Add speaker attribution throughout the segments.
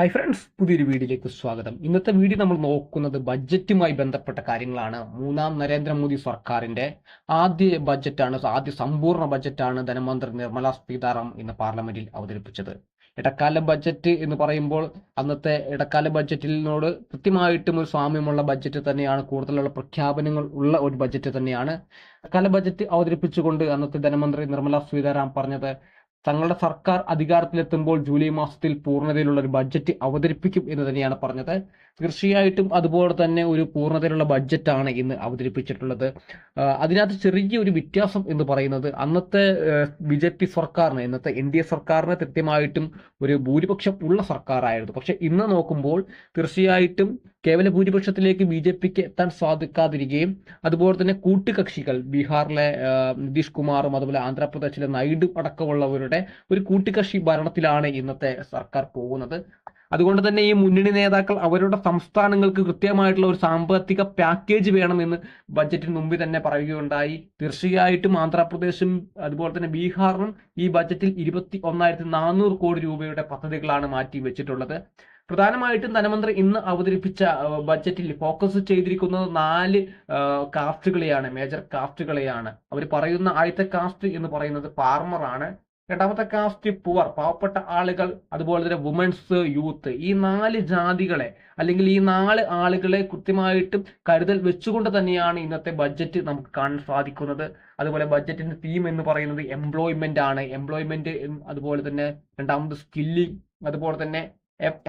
Speaker 1: Hi friends പുതിയൊരു വീഡിയോയിലേക്ക് സ്വാഗതം. ഇന്നത്തെ വീഡിയോ നമ്മൾ നോക്കുന്നത് ബഡ്ജറ്റുമായി ബന്ധപ്പെട്ട കാര്യങ്ങളാണ്. മൂന്നാം നരേന്ദ്രമോദി സർക്കാരിന്റെ ആദ്യ ബഡ്ജറ്റാണ് ആദ്യ സമ്പൂർണ ബഡ്ജറ്റാണ് ധനമന്ത്രി നിർമ്മല സീതാറാം ഇന്ന് പാർലമെന്റിൽ അവതരിപ്പിച്ചത്. ഇടക്കാല ബഡ്ജറ്റ് എന്ന് പറയുമ്പോൾ അന്നത്തെ ഇടക്കാല ബഡ്ജറ്റിനോട് കൃത്യമായിട്ടും ഒരു സാമ്യമുള്ള ബഡ്ജറ്റ് തന്നെയാണ് കൂടുതലുള്ള പ്രഖ്യാപനങ്ങൾ ഉള്ള ഒരു ബഡ്ജറ്റ് തന്നെയാണ്. ഇടക്കാല ബഡ്ജറ്റ് അവതരിപ്പിച്ചുകൊണ്ട് അന്നത്തെ ധനമന്ത്രി നിർമ്മല സീതാറാം പറഞ്ഞത് തങ്ങളുടെ സർക്കാർ അധികാരത്തിലെത്തുമ്പോൾ ജൂലൈ മാസത്തിൽ പൂർണതയിലുള്ള ഒരു ബഡ്ജറ്റ് അവതരിപ്പിക്കും എന്ന് തന്നെയാണ് പറഞ്ഞത്. തീർച്ചയായിട്ടും അതുപോലെ തന്നെ ഒരു പൂർണതയിലുള്ള ബഡ്ജറ്റാണ് ഇന്ന് അവതരിപ്പിച്ചിട്ടുള്ളത്. അതിനകത്ത് ചെറിയ ഒരു വ്യത്യാസം എന്ന് പറയുന്നത് അന്നത്തെ ബി ജെ പി സർക്കാരിന് ഇന്നത്തെ എൻ ഡി എ സർക്കാരിന് കൃത്യമായിട്ടും ഒരു ഭൂരിപക്ഷം ഉള്ള സർക്കാരായിരുന്നു. പക്ഷെ ഇന്ന് നോക്കുമ്പോൾ തീർച്ചയായിട്ടും കേവല ഭൂരിപക്ഷത്തിലേക്ക് ബി ജെ പിക്ക് എത്താൻ സാധിക്കാതിരിക്കുകയും അതുപോലെ തന്നെ കൂട്ടുകക്ഷികൾ ബീഹാറിലെ നിതീഷ് കുമാറും അതുപോലെ ആന്ധ്രാപ്രദേശിലെ നൈഡു അടക്കമുള്ളവരുടെ ഒരു കൂട്ടുകക്ഷി ഭരണത്തിലാണ് ഇന്നത്തെ സർക്കാർ പോകുന്നത്. അതുകൊണ്ട് തന്നെ ഈ മുന്നണി നേതാക്കൾ അവരുടെ സംസ്ഥാനങ്ങൾക്ക് കൃത്യമായിട്ടുള്ള ഒരു സാമ്പത്തിക പാക്കേജ് വേണമെന്ന് ബജറ്റിന് മുമ്പിൽ തന്നെ പറയുകയുണ്ടായി. തീർച്ചയായിട്ടും ആന്ധ്രാപ്രദേശും അതുപോലെ തന്നെ ബീഹാറും ഈ ബജറ്റിൽ ഇരുപത്തി ഒന്നായിരത്തി നാനൂറ് കോടി രൂപയുടെ പദ്ധതികളാണ് മാറ്റി വെച്ചിട്ടുള്ളത് പ്രധാനമായിട്ടും ധനമന്ത്രി ഇന്ന് അവതരിപ്പിച്ച ബഡ്ജറ്റിൽ ഫോക്കസ് ചെയ്തിരിക്കുന്നത് നാല് കാസ്റ്റുകളെയാണ് മേജർ കാസ്റ്റുകളെയാണ് അവർ പറയുന്ന ആദ്യത്തെ കാസ്റ്റ് എന്ന് പറയുന്നത് ഫാർമർ ആണ്. രണ്ടാമത്തെ കാസ്റ്റ് പുവർ പാവപ്പെട്ട ആളുകൾ അതുപോലെ തന്നെ വുമൻസ് യൂത്ത് ഈ നാല് ജാതികളെ അല്ലെങ്കിൽ ഈ നാല് ആളുകളെ കൃത്യമായിട്ടും കരുതൽ വെച്ചുകൊണ്ട് തന്നെയാണ് ഇന്നത്തെ ബഡ്ജറ്റ് നമുക്ക് കാണാൻ സാധിക്കുന്നത്. അതുപോലെ ബഡ്ജറ്റിന്റെ തീം എന്ന് പറയുന്നത് എംപ്ലോയ്മെന്റ് ആണ്. എംപ്ലോയ്മെന്റ് അതുപോലെ തന്നെ രണ്ടാമത് സ്കില്ലിംഗ് അതുപോലെ തന്നെ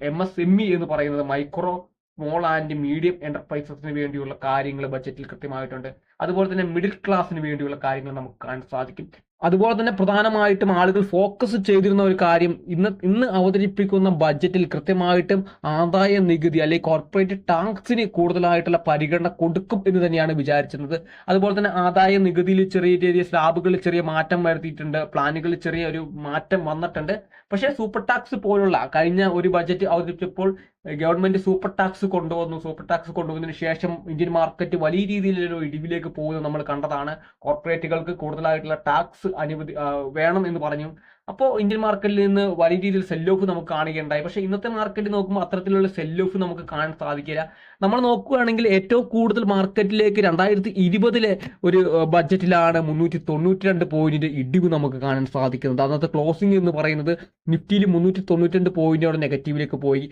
Speaker 1: എം എസ് എം ഇ എന്ന് പറയുന്നത് മൈക്രോ സ്മോൾ ആൻഡ് മീഡിയം എന്റർപ്രൈസസിന് വേണ്ടിയുള്ള കാര്യങ്ങൾ ബജറ്റിൽ കൃത്യമായിട്ടുണ്ട്. അതുപോലെ തന്നെ മിഡിൽ ക്ലാസ്സിന് വേണ്ടിയുള്ള കാര്യങ്ങൾ നമുക്ക് കാണാൻ സാധിക്കും. അതുപോലെ തന്നെ പ്രധാനമായിട്ടും ആളുകൾ ഫോക്കസ് ചെയ്തിരുന്ന ഒരു കാര്യം ഇന്ന് ഇന്ന് അവതരിപ്പിക്കുന്ന ബഡ്ജറ്റിൽ കൃത്യമായിട്ടും ആദായ നികുതി അല്ലെങ്കിൽ കോർപ്പറേറ്റ് ടാക്സിന് കൂടുതലായിട്ടുള്ള പരിഗണന കൊടുക്കും എന്ന് തന്നെയാണ് വിചാരിച്ചിരുന്നത്. അതുപോലെ തന്നെ ആദായ നികുതിയിൽ ചെറിയ ചെറിയ സ്ലാബുകളിൽ ചെറിയ മാറ്റം വരുത്തിയിട്ടുണ്ട്. പ്ലാനുകളിൽ ചെറിയ ഒരു മാറ്റം വന്നിട്ടുണ്ട്. പക്ഷേ സൂപ്പർ ടാക്സ് പോലുള്ള കഴിഞ്ഞ ഒരു ബഡ്ജറ്റ് അവതരിപ്പിച്ചപ്പോൾ ഗവൺമെന്റ് സൂപ്പർ ടാക്സ് കൊണ്ടുവന്നു. സൂപ്പർ ടാക്സ് കൊണ്ടുവന്നതിന് ശേഷം ഇന്ത്യൻ മാർക്കറ്റ് വലിയ രീതിയിലൊരു ഇടിവിലേക്ക് പോകുന്നത് നമ്മൾ കണ്ടതാണ്. കോർപ്പറേറ്റുകൾക്ക് കൂടുതലായിട്ടുള്ള ടാക്സ് അനുവദി വേണം എന്ന് പറഞ്ഞു. അപ്പോൾ ഇന്ത്യൻ മാർക്കറ്റിൽ നിന്ന് വലിയ രീതിയിൽ സെൽ ഓഫ് നമുക്ക് കാണുകയുണ്ടായി പക്ഷേ ഇന്നത്തെ മാർക്കറ്റ് നോക്കുമ്പോൾ അത്തരത്തിലുള്ള സെൽ ഓഫ് നമുക്ക് കാണാൻ സാധിക്കില്ല. നമ്മൾ നോക്കുകയാണെങ്കിൽ ഏറ്റവും കൂടുതൽ മാർക്കറ്റിലേക്ക് രണ്ടായിരത്തി ഇരുപതിലെ ഒരു ബഡ്ജറ്റിലാണ് മുന്നൂറ്റി തൊണ്ണൂറ്റി രണ്ട് പോയിന്റ് ഇടിവ് നമുക്ക് കാണാൻ സാധിക്കുന്നത്. അന്നത്തെ ക്ലോസിംഗ് എന്ന് പറയുന്നത് നിഫ്റ്റിയിൽ മുന്നൂറ്റി തൊണ്ണൂറ്റി രണ്ട് പോയിന്റോടെ നെഗറ്റീവിലേക്ക് പോയി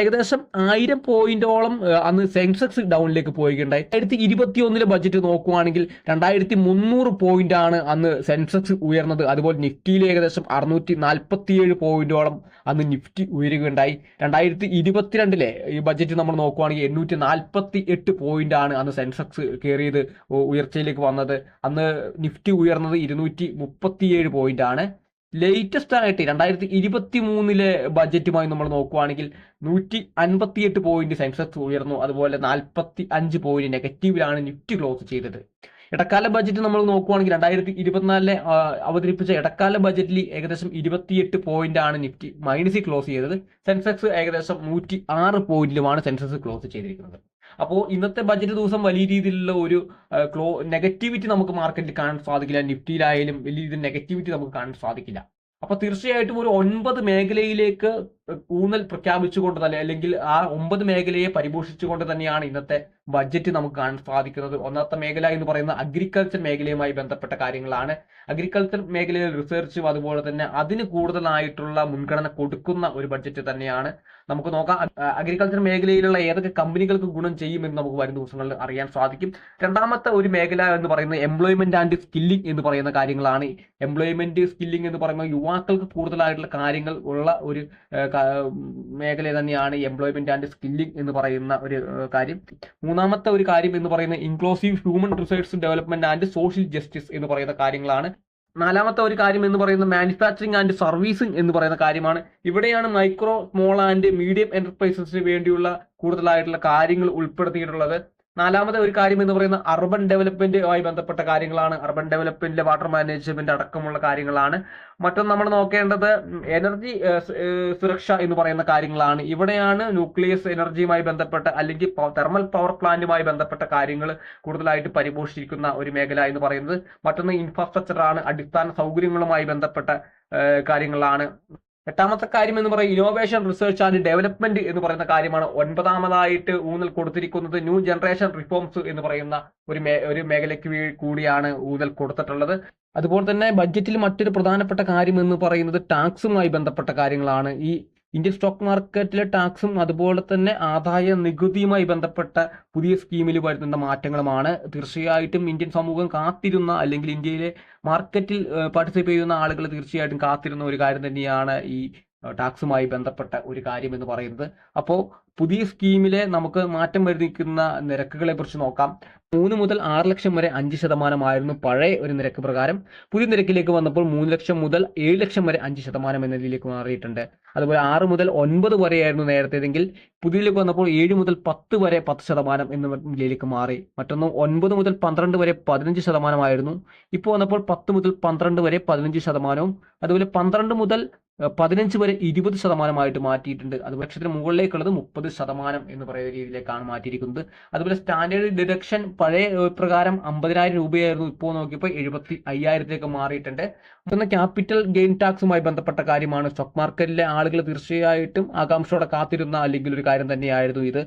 Speaker 1: ഏകദേശം ആയിരം പോയിന്റോളം അന്ന് സെൻസെക്സ് ഡൗണിലേക്ക് പോയിക്കുണ്ടായി രണ്ടായിരത്തി ഇരുപത്തി ഒന്നിലെ ബഡ്ജറ്റ് നോക്കുവാണെങ്കിൽ രണ്ടായിരത്തി മുന്നൂറ് പോയിന്റ് ആണ് അന്ന് സെൻസെക്സ് ഉയർന്നത്. അതുപോലെ നിഫ്റ്റിയിൽ ഏകദേശം അറുന്നൂറ്റി നാൽപ്പത്തിയേഴ് പോയിന്റോളം അന്ന് നിഫ്റ്റി ഉയരുകയുണ്ടായി. രണ്ടായിരത്തി ഇരുപത്തിരണ്ടിലെ ഈ ബജറ്റ് നമ്മൾ നോക്കുവാണെങ്കിൽ എണ്ണൂറ്റി നാൽപ്പത്തി എട്ട് പോയിന്റ് ആണ് അന്ന് സെൻസെക്സ് കയറിയത് ഉയർച്ചയിലേക്ക് വന്നത്. അന്ന് നിഫ്റ്റി ഉയർന്നത് ഇരുന്നൂറ്റി മുപ്പത്തിയേഴ് പോയിന്റ് ആണ് ലേറ്റസ്റ്റ് ആയിട്ട് രണ്ടായിരത്തി ഇരുപത്തി മൂന്നിലെ ബജറ്റുമായി നമ്മൾ നോക്കുവാണെങ്കിൽ നൂറ്റി അൻപത്തിയെട്ട് പോയിന്റ് സെൻസെക്സ് ഉയർന്നു. അതുപോലെ നാൽപ്പത്തി അഞ്ച് പോയിന്റ് നെഗറ്റീവിലാണ് നിഫ്റ്റി ക്ലോസ് ചെയ്തത്. ഇടക്കാല ബജറ്റ് നമ്മൾ നോക്കുവാണെങ്കിൽ രണ്ടായിരത്തി ഇരുപത്തിനാലിലെ അവതരിപ്പിച്ച ഇടക്കാല ബജറ്റിൽ ഏകദേശം ഇരുപത്തിയെട്ട് പോയിന്റ് ആണ് നിഫ്റ്റി മൈനസിൽ ക്ലോസ് ചെയ്തത്. സെൻസെക്സ് ഏകദേശം നൂറ്റി ആറ് പോയിന്റിലുമാണ് സെൻസെക്സ് ക്ലോസ് ചെയ്തിരിക്കുന്നത്. അപ്പോൾ ഇന്നത്തെ ബജറ്റ് ദിവസം വലിയ രീതിയിലുള്ള ഒരു ക്ലോ നെഗറ്റിവിറ്റി നമുക്ക് മാർക്കറ്റിൽ കാണാൻ സാധിക്കില്ല. നിഫ്റ്റിയിലായാലും വലിയ രീതിയിൽ നെഗറ്റിവിറ്റി നമുക്ക് കാണാൻ സാധിക്കില്ല. അപ്പൊ തീർച്ചയായിട്ടും ഒരു ഒൻപത് മേഖലയിലേക്ക് ഊന്നൽ പ്രഖ്യാപിച്ചുകൊണ്ട് തന്നെ അല്ലെങ്കിൽ ആ ഒമ്പത് മേഖലയെ പരിപോഷിച്ചുകൊണ്ട് തന്നെയാണ് ഇന്നത്തെ ബഡ്ജറ്റ് നമുക്ക് കാണാൻ സാധിക്കുന്നത്. ഒന്നാമത്തെ മേഖല എന്ന് പറയുന്ന അഗ്രികൾച്ചർ മേഖലയുമായി ബന്ധപ്പെട്ട കാര്യങ്ങളാണ്. അഗ്രികൾച്ചർ മേഖലയിൽ റിസർച്ചും അതുപോലെ തന്നെ അതിന് കൂടുതലായിട്ടുള്ള മുൻഗണന കൊടുക്കുന്ന ഒരു ബഡ്ജറ്റ് തന്നെയാണ്. നമുക്ക് നോക്കാം അഗ്രികൾച്ചർ മേഖലയിലുള്ള ഏതൊക്കെ കമ്പനികൾക്ക് ഗുണം ചെയ്യുമെന്ന് നമുക്ക് വരും ദിവസങ്ങളിൽ അറിയാൻ സാധിക്കും. രണ്ടാമത്തെ ഒരു മേഖല എന്ന് പറയുന്നത് എംപ്ലോയ്മെന്റ് ആൻഡ് സ്കില്ലിംഗ് എന്ന് പറയുന്ന കാര്യങ്ങളാണ്. എംപ്ലോയ്മെന്റ് സ്കില്ലിംഗ് എന്ന് പറയുമ്പോൾ യുവാക്കൾക്ക് കൂടുതലായിട്ടുള്ള കാര്യങ്ങൾ ഉള്ള ഒരു മേഖല തന്നെയാണ് എംപ്ലോയ്മെന്റ് ആൻഡ് സ്കില്ലിംഗ് എന്ന് പറയുന്ന ഒരു കാര്യം. മൂന്നാമത്തെ ഒരു കാര്യം എന്ന് പറയുന്നത് inclusive human resource development and social justice എന്ന് പറയുന്ന കാര്യങ്ങളാണ്. നാലാമത്തെ ഒരു കാര്യം എന്ന് പറയുന്നത് മാനുഫാക്ചറിങ് ആൻഡ് സർവീസിംഗ് എന്ന് പറയുന്ന കാര്യമാണ്. ഇവിടെയാണ് മൈക്രോ സ്മോൾ ആൻഡ് മീഡിയം എന്റർപ്രൈസസിന് വേണ്ടിയുള്ള കൂടുതലായിട്ടുള്ള കാര്യങ്ങൾ ഉൾപ്പെടുത്തിയിട്ടുള്ളത്. നാലാമത്തെ ഒരു കാര്യം എന്ന് പറയുന്ന അർബൻ ഡെവലപ്മെന്റുമായി ബന്ധപ്പെട്ട കാര്യങ്ങളാണ്. അർബൻ ഡെവലപ്മെന്റ് വാട്ടർ മാനേജ്മെന്റ് അടക്കമുള്ള കാര്യങ്ങളാണ്. മറ്റൊന്ന് നമ്മൾ നോക്കേണ്ടത് എനർജി സുരക്ഷ എന്ന് പറയുന്ന കാര്യങ്ങളാണ്. ഇവിടെയാണ് ന്യൂക്ലിയസ് എനർജിയുമായി ബന്ധപ്പെട്ട അല്ലെങ്കിൽ തെർമൽ പവർ പ്ലാന്റുമായി ബന്ധപ്പെട്ട കാര്യങ്ങൾ കൂടുതലായിട്ട് പരിപോഷിച്ചിരിക്കുന്ന ഒരു മേഖല എന്ന് പറയുന്നത്. മറ്റൊന്ന് ഇൻഫ്രാസ്ട്രക്ചറാണ് അടിസ്ഥാന സൗകര്യങ്ങളുമായി ബന്ധപ്പെട്ട കാര്യങ്ങളാണ്. എട്ടാമത്തെ കാര്യം എന്ന് പറയുന്നത് ഇന്നോവേഷൻ റിസർച്ച് ആൻഡ് ഡെവലപ്മെന്റ് എന്ന് പറയുന്ന കാര്യമാണ്. ഒൻപതാമതായിട്ട് ഊന്നൽ കൊടുത്തിരിക്കുന്നത് ന്യൂ ജനറേഷൻ റിഫോംസ് എന്ന് പറയുന്ന ഒരു ഒരു മേഖലയ്ക്ക് കൂടിയാണ് ഊന്നൽ കൊടുത്തിട്ടുള്ളത്. അതുപോലെ തന്നെ ബഡ്ജറ്റിൽ മറ്റൊരു പ്രധാനപ്പെട്ട കാര്യം എന്ന് പറയുന്നത് ടാക്സുമായി ബന്ധപ്പെട്ട കാര്യങ്ങളാണ്. ഈ ഇന്ത്യൻ സ്റ്റോക്ക് മാർക്കറ്റിലെ ടാക്സും അതുപോലെ തന്നെ ആദായ നികുതിയുമായി ബന്ധപ്പെട്ട പുതിയ സ്കീമിൽ വരുന്ന മാറ്റങ്ങളുമാണ്. തീർച്ചയായിട്ടും ഇന്ത്യൻ സമൂഹം കാത്തിരുന്ന അല്ലെങ്കിൽ ഇന്ത്യയിലെ മാർക്കറ്റിൽ പാർട്ടിസിപ്പേറ്റ് ചെയ്യുന്ന ആളുകൾ തീർച്ചയായിട്ടും കാത്തിരുന്ന ഒരു കാര്യം തന്നെയാണ് ഈ ടാക്സുമായി ബന്ധപ്പെട്ട ഒരു കാര്യം എന്ന് പറയുന്നത്. അപ്പോൾ പുതിയ സ്കീമിലെ നമുക്ക് മാറ്റം വരുത്തിക്കുന്ന നിരക്കുകളെ കുറിച്ച് നോക്കാം. മൂന്ന് മുതൽ ആറ് ലക്ഷം വരെ അഞ്ച് ശതമാനമായിരുന്നു പഴയ ഒരു നിരക്ക് പ്രകാരം. പുതിയ നിരക്കിലേക്ക് വന്നപ്പോൾ മൂന്ന് ലക്ഷം മുതൽ ഏഴ് ലക്ഷം വരെ അഞ്ച് ശതമാനം എന്ന രീതിയിലേക്ക് മാറിയിട്ടുണ്ട്. അതുപോലെ ആറ് മുതൽ ഒൻപത് വരെയായിരുന്നു നേരത്തേതെങ്കിൽ പുതിയതിലേക്ക് വന്നപ്പോൾ ഏഴ് മുതൽ പത്ത് വരെ പത്ത് ശതമാനം എന്ന നിലയിലേക്ക് മാറി. മറ്റൊന്ന് ഒൻപത് മുതൽ പന്ത്രണ്ട് വരെ പതിനഞ്ച് ശതമാനമായിരുന്നു. ഇപ്പോൾ വന്നപ്പോൾ പത്ത് മുതൽ പന്ത്രണ്ട് വരെ പതിനഞ്ച് ശതമാനവും. അതുപോലെ പന്ത്രണ്ട് മുതൽ പതിനഞ്ച് വരെ ഇരുപത് ശതമാനമായിട്ട് മാറ്റിയിട്ടുണ്ട്. അത് ലക്ഷത്തിന് മുകളിലേക്കുള്ളത് മുപ്പത് ശതമാനം എന്ന് പറയുന്ന രീതിയിലേക്കാണ് മാറ്റിയിരിക്കുന്നത്. അതുപോലെ സ്റ്റാൻഡേർഡ് ഡിഡക്ഷൻ പഴയ പ്രകാരം അമ്പതിനായിരം രൂപയായിരുന്നു ഇപ്പോൾ നോക്കിയപ്പോൾ എഴുപത്തി അയ്യായിരത്തിലേക്ക് മാറിയിട്ടുണ്ട്. മറ്റൊന്ന് ക്യാപിറ്റൽ ഗെയിൻ ടാക്സുമായി ബന്ധപ്പെട്ട കാര്യമാണ്. സ്റ്റോക്ക് മാർക്കറ്റിലെ ആളുകൾ തീർച്ചയായിട്ടും ആകാംക്ഷയോടെ കാത്തിരുന്ന അല്ലെങ്കിൽ ഒരു കാര്യം തന്നെയായിരുന്നു ഇത്.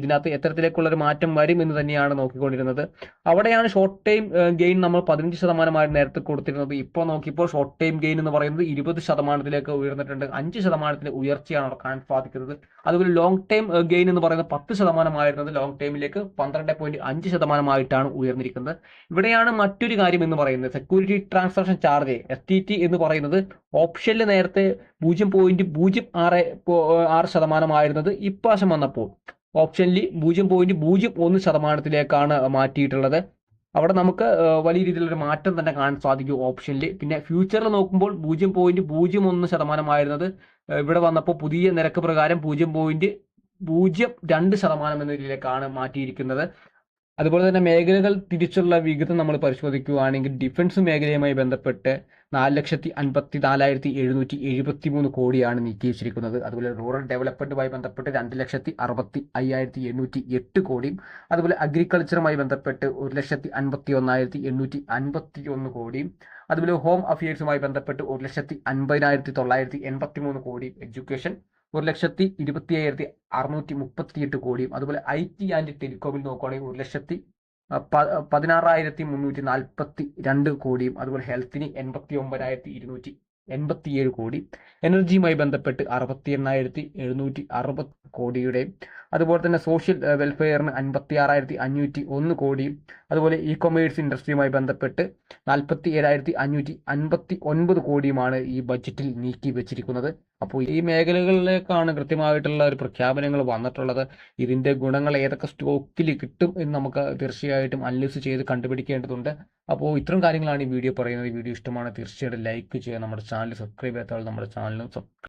Speaker 1: ഇതിനകത്ത് എത്തരത്തിലേക്കുള്ള ഒരു മാറ്റം വരും എന്ന് തന്നെയാണ് നോക്കിക്കൊണ്ടിരുന്നത്. അവിടെയാണ് ഷോർട്ട് ടൈം ഗെയിൻ നമ്മൾ പതിനഞ്ച് ശതമാനമായിരുന്നു നേരത്തെ കൊടുത്തിരുന്നത്. ഇപ്പോൾ നോക്കിയപ്പോൾ ഷോർട്ട് ടൈം ഗെയിൻ എന്ന് പറയുന്നത് ഇരുപത് ശതമാനത്തിലേക്ക് ഉയർന്നിട്ടുണ്ട്. അഞ്ച് ശതമാനത്തിന്റെ ഉയർച്ചയാണ് കാണാൻ സാധിക്കുന്നത്. അതുപോലെ ലോങ് ടൈം ഗെയിൻ എന്ന് പറയുന്നത് പത്ത് ശതമാനമായിരുന്നത് ലോങ് ടൈമിലേക്ക് പന്ത്രണ്ട് പോയിന്റ് അഞ്ച് ശതമാനമായിട്ടാണ് ഉയർന്നിരിക്കുന്നത്. ഇവിടെയാണ് മറ്റൊരു കാര്യം എന്ന് പറയുന്നത്. Security transaction charge S T T എന്ന് പറയുന്നത് ഓപ്ഷനിൽ നേരത്തെ പൂജ്യം പോയിന്റ് പൂജ്യം ആറ് ആറ് ശതമാനമായിരുന്നത് ഇപ്രാവശ്യം വന്നപ്പോൾ. ഓപ്ഷനിൽ പൂജ്യം പോയിന്റ് പൂജ്യം ഒന്ന് ശതമാനത്തിലേക്കാണ് മാറ്റിയിട്ടുള്ളത്. അവിടെ നമുക്ക് വലിയ രീതിയിലൊരു മാറ്റം തന്നെ കാണാൻ സാധിക്കും ഓപ്ഷനിൽ പിന്നെ ഫ്യൂച്ചറിൽ നോക്കുമ്പോൾ പൂജ്യം പോയിന്റ് പൂജ്യം ഒന്ന് ശതമാനമായിരുന്നത് ഇവിടെ വന്നപ്പോൾ പുതിയ നിരക്ക് പ്രകാരം പൂജ്യം പോയിന്റ് പൂജ്യം രണ്ട് ശതമാനം എന്ന രീതിയിലേക്കാണ് മാറ്റിയിരിക്കുന്നത്. അതുപോലെ തന്നെ മേഖലകൾ തിരിച്ചുള്ള വിഹിതം നമ്മൾ പരിശോധിക്കുകയാണെങ്കിൽ ഡിഫൻസ് മേഖലയുമായി ബന്ധപ്പെട്ട് നാല് ലക്ഷത്തി അൻപത്തി നാലായിരത്തി എഴുന്നൂറ്റി എഴുപത്തി മൂന്ന് കോടിയാണ് നീക്കി വെച്ചിരിക്കുന്നത് അതുപോലെ റൂറൽ ഡെവലപ്മെന്റുമായി ബന്ധപ്പെട്ട് രണ്ട് ലക്ഷത്തി അറുപത്തി അയ്യായിരത്തി എണ്ണൂറ്റി എട്ട് കോടിയും അതുപോലെ അഗ്രികൾച്ചറുമായി ബന്ധപ്പെട്ട് ഒരു ലക്ഷത്തി അൻപത്തി ഒന്നായിരത്തി എണ്ണൂറ്റി അൻപത്തി ഒന്ന് കോടിയും അതുപോലെ ഹോം അഫയേഴ്സുമായി ബന്ധപ്പെട്ട് ഒരു ലക്ഷത്തി അൻപതിനായിരത്തി തൊള്ളായിരത്തി എൺപത്തി മൂന്ന് കോടിയും എഡ്യൂക്കേഷൻ ഒരു ലക്ഷത്തി ഇരുപത്തി അയ്യായിരത്തി അറുന്നൂറ്റി മുപ്പത്തിയെട്ട് കോടിയും അതുപോലെ ഐ ടി ആൻഡ് ടെലികോമിൽ നോക്കുകയാണെങ്കിൽ ഒരു ലക്ഷത്തി പതിനാറായിരത്തി മുന്നൂറ്റി നാൽപ്പത്തി രണ്ട് കോടിയും അതുപോലെ ഹെൽത്തിന് എൺപത്തി ഒമ്പതിനായിരത്തി ഇരുന്നൂറ്റി എൺപത്തിയേഴ് കോടി എനർജിയുമായി ബന്ധപ്പെട്ട് അറുപത്തി എണ്ണായിരത്തി എഴുന്നൂറ്റി അറുപത് കോടിയുടെയും അതുപോലെ തന്നെ സോഷ്യൽ വെൽഫെയറിന് അൻപത്തി ആറായിരത്തി അഞ്ഞൂറ്റി ഒന്ന് കോടിയും അതുപോലെ ഇ കൊമേഴ്സ് ഇൻഡസ്ട്രിയുമായി ബന്ധപ്പെട്ട് നാൽപ്പത്തി ഏഴായിരത്തി അഞ്ഞൂറ്റി അൻപത്തി ഒൻപത് കോടിയുമാണ് ഈ ബജറ്റിൽ നീക്കി വെച്ചിരിക്കുന്നത്. അപ്പോൾ ഈ മേഖലകളിലേക്കാണ് കൃത്യമായിട്ടുള്ള ഒരു പ്രഖ്യാപനങ്ങൾ വന്നിട്ടുള്ളത്. ഇതിന്റെ ഗുണങ്ങൾ ഏതൊക്കെ സ്റ്റോക്കിൽ കിട്ടും എന്ന് നമുക്ക് തീർച്ചയായിട്ടും അനലിസ് ചെയ്ത് കണ്ടുപിടിക്കേണ്ടതുണ്ട്. അപ്പോൾ ഇത്തരം കാര്യങ്ങളാണ് ഈ വീഡിയോ പറയുന്നത്. വീഡിയോ ഇഷ്ടമാണ് തീർച്ചയായിട്ടും ലൈക്ക് ചെയ്യുക. നമ്മുടെ ചാനൽ സബ്സ്ക്രൈബ് ചെയ്യാത്ത നമ്മുടെ ചാനലും